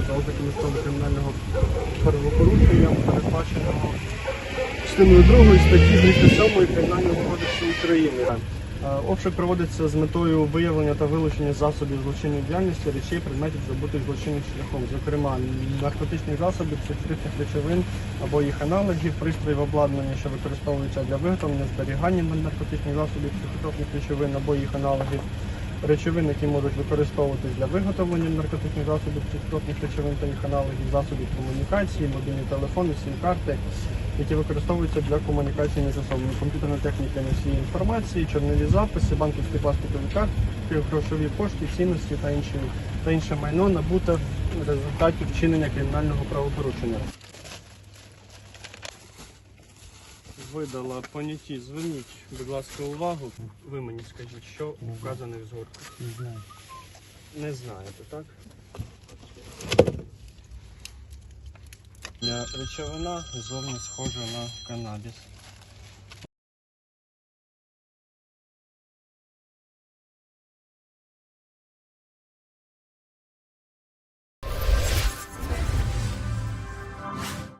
за ознаками складу кримінального правопорушення, передбаченого частиною 2 статті 207 Кримінального кодексу України. Е, Обшук проводиться з метою виявлення та вилучення засобів злочинної діяльності, речей, предметів забутих злочинним шляхом, зокрема наркотичних засобів, психотропних речовин або їх аналогів, пристроїв обладнання, що використовуються для виготовлення, зберігання наркотичних засобів, психотропних речовин або їх аналогів, речовин, які можуть використовуватись для виготовлення наркотичних засобів, психотропних речовин та їх аналогів, засобів комунікації, мобільні телефони, сім-карти, які використовуються для комунікації між особами, комп'ютерна техніка носії інформації, чорнові записи, банківські пластикові картки, грошові кошти, цінності та інші та інше майно набуте в результаті вчинення кримінального правопорушення. Видала поняті. Зверніть, будь ласка, увагу. Ви мені скажіть, що вказане в згорку. Не знаю. Не знаєте, так? Речовина зовні схожа на канабіс.